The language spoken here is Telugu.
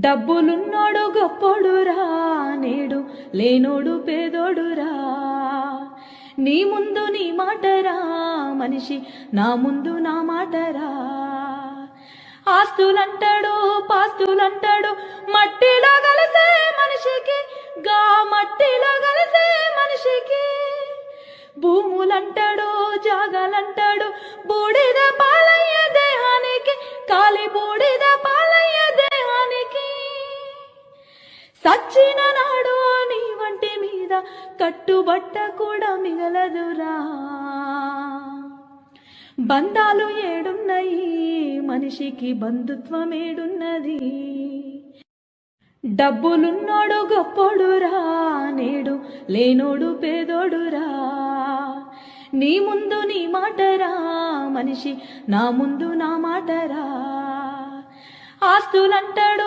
డబ్బులున్నోడు గొప్పోడురా నేడు లేనోడు పేదోడురా. నీ ముందు నీ మాటరా మనిషి నా ముందు నా మాటరా. ఆస్తులంటాడు పాస్తులంటాడు మట్టిలో కలిసే మనిషికి గా మట్టిలో కలిసే మనిషికి. భూములంటాడు జాగాలంటాడు బూడిద పాలయ్యే దేహానికి కాలి బూడిద పాల సచ్చిన నాడు నీ వంటి మీద కట్టుబట్ట కూడా మిగలదురా. బంధాలు ఏడున్నాయి మనిషికి బంధుత్వం ఏడున్నది డబ్బులున్నోడు గొప్పోడురా నేడు లేనోడు పేదోడురా. నీ ముందు నీ మాటరా మనిషి నా ముందు నా మాటరా. ఆస్తులంటాడు